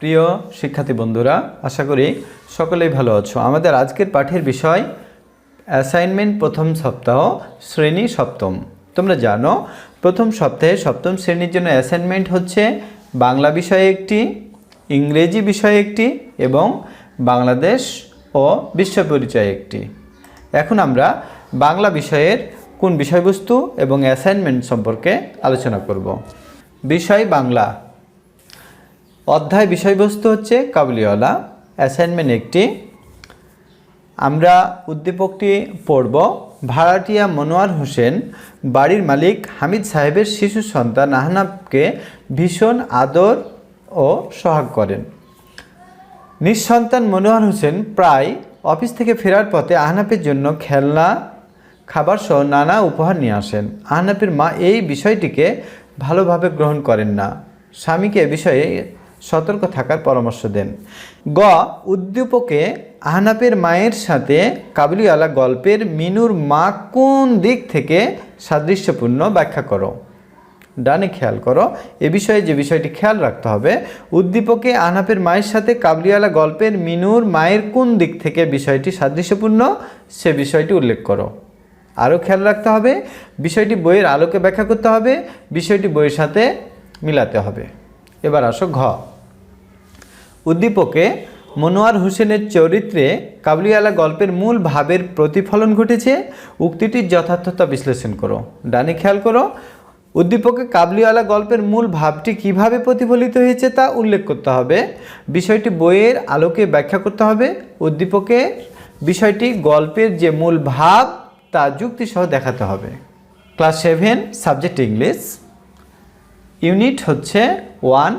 প্রিয় শিক্ষার্থী বন্ধুরা, আশা করি সকলেই ভালো আছো। আমাদের আজকের পাঠের বিষয় অ্যাসাইনমেন্ট প্রথম সপ্তাহ, শ্রেণি সপ্তম। তোমরা জানো, প্রথম সপ্তাহে সপ্তম শ্রেণির জন্য অ্যাসাইনমেন্ট হচ্ছে বাংলা বিষয়ে একটি, ইংরেজি বিষয়ে একটি এবং বাংলাদেশ ও বিশ্ব পরিচয় একটি। এখন আমরা বাংলা বিষয়ের কোন বিষয়বস্তু এবং অ্যাসাইনমেন্ট সম্পর্কে আলোচনা করব। বিষয় বাংলা। অধ্যায় বিষয়বস্তু হচ্ছে কাবুলিওয়ালা। অ্যাসাইনমেন্ট একটি। আমরা উদ্দীপকটি পড়ব। ভাড়াটিয়া মনোয়ার হোসেন, বাড়ির মালিক হামিদ সাহেবের শিশু সন্তান আহনাবকে ভীষণ আদর ও সোহাগ করেন। নিঃসন্তান মনোয়ার হোসেন প্রায় অফিস থেকে ফেরার পথে আহনাফের জন্য খেলনা, খাবার সহ নানা উপহার নিয়ে আসেন। আহনাফের মা এই বিষয়টিকে ভালোভাবে গ্রহণ করেন না। স্বামীকে এ বিষয়ে সতর্ক থাকার পরামর্শ দেন। গ, উদ্দীপকে আহনাফের মায়ের সাথে কাবুলিওয়ালা গল্পের মিনুর মা কোন দিক থেকে সাদৃশ্যপূর্ণ ব্যাখ্যা করো? ডানে খেয়াল করো, এ বিষয়ে যে বিষয়টি খেয়াল রাখতে হবে, উদ্দীপকে আহনাফের মায়ের সাথে কাবলিওয়ালা গল্পের মিনুর মায়ের কোন দিক থেকে বিষয়টি সাদৃশ্যপূর্ণ, সে বিষয়টি উল্লেখ করো। আরও খেয়াল রাখতে হবে, বিষয়টি বইয়ের আলোকে ব্যাখ্যা করতে হবে, বিষয়টি বইয়ের সাথে মিলাতে হবে। এবার আসো ঘ। উদ্দীপকে মনোয়ার হোসেনের চরিত্রে কাবলিওয়ালা গল্পের মূল ভাবের প্রতিফলন ঘটেছে। উক্তিটির যথার্থতা বিশ্লেষণ করো। ডানে খেয়াল করো, উদ্দীপকে কাবলিওয়ালা গল্পের মূল ভাবটি কীভাবে প্রতিফলিত হয়েছে তা উল্লেখ করতে হবে। বিষয়টি বইয়ের আলোকে ব্যাখ্যা করতে হবে। উদ্দীপকে বিষয়টি গল্পের যে মূল ভাব তা যুক্তিসহ দেখাতে হবে। Class seven, subject English. Unit হচ্ছে one,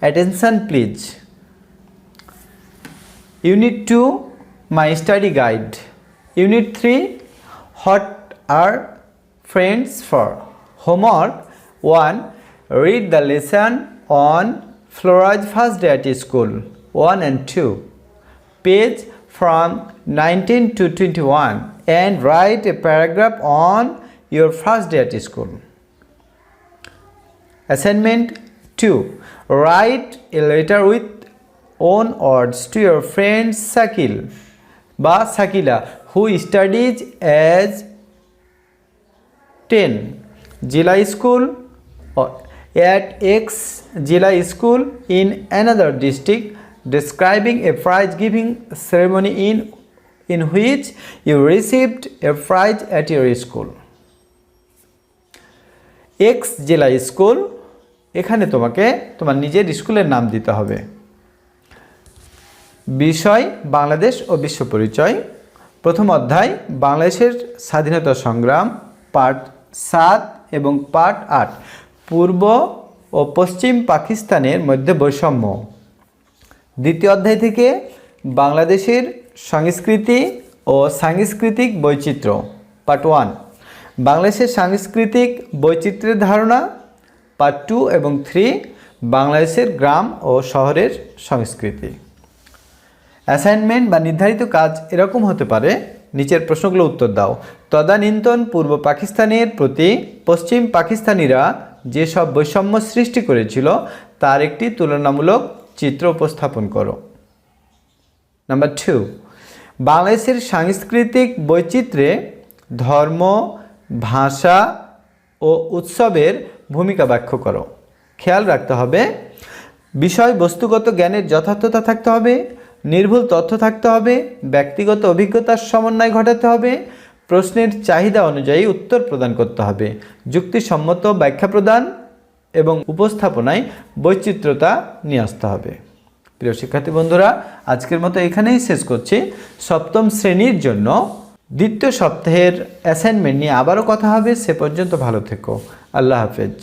attention please. unit 2 my study guide. Unit 3 what are friends for? Homework. 1 read the lesson on Florage first day at school. 1 and 2 page from 19 to 21 and write a paragraph on your first day at school. Assignment 2 write a letter with own words to your friend Sakil বা who studies as 10 Jila school or at X Jila school in another district describing a prize giving ceremony in in which you received a prize at your school ex জেলা school এখানে তোমাকে তোমার নিজের স্কুলের নাম দিতে হবে বিষয়, বাংলাদেশ ও বিশ্ব পরিচয়। প্রথম অধ্যায়, বাংলাদেশের স্বাধীনতা সংগ্রাম, পার্ট সাত এবং পার্ট আট, পূর্ব ও পশ্চিম পাকিস্তানের মধ্যে বৈষম্য। দ্বিতীয় অধ্যায় থেকে, বাংলাদেশের সংস্কৃতি ও সাংস্কৃতিক বৈচিত্র্য, পার্ট ওয়ান, বাংলাদেশের সাংস্কৃতিক বৈচিত্র্যের ধারণা, পার্ট টু এবং থ্রি, বাংলাদেশের গ্রাম ও শহরের সংস্কৃতি। অ্যাসাইনমেন্ট বা নির্ধারিত কাজ এরকম হতে পারে। নিচের প্রশ্নগুলো উত্তর দাও। তদানীন্তন পূর্ব পাকিস্তানের প্রতি পশ্চিম পাকিস্তানিরা যেসব বৈষম্য সৃষ্টি করেছিল, তার একটি তুলনামূলক চিত্র উপস্থাপন করো। নাম্বার টু বাংলাদেশের সাংস্কৃতিক বৈচিত্র্যে ধর্ম, ভাষা ও উৎসবের ভূমিকা ব্যাখ্য করো। খেয়াল রাখতে হবে বিষয় বস্তুগত জ্ঞানের যথার্থতা থাকতে হবে নির্ভুল তথ্য থাকতে হবে, ব্যক্তিগত অভিজ্ঞতার সমন্বয় ঘটাতে হবে, প্রশ্নের চাহিদা অনুযায়ী উত্তর প্রদান করতে হবে, যুক্তিসম্মত ব্যাখ্যা প্রদান এবং উপস্থাপনায় বৈচিত্র্যতা নিয়ে আসতে হবে। প্রিয় শিক্ষার্থী বন্ধুরা, আজকের মতো এখানেই শেষ করছি। সপ্তম শ্রেণির জন্য দ্বিতীয় সপ্তাহের অ্যাসাইনমেন্ট নিয়ে আবারও কথা হবে। সে পর্যন্ত ভালো থেকো। আল্লাহ হাফেজ।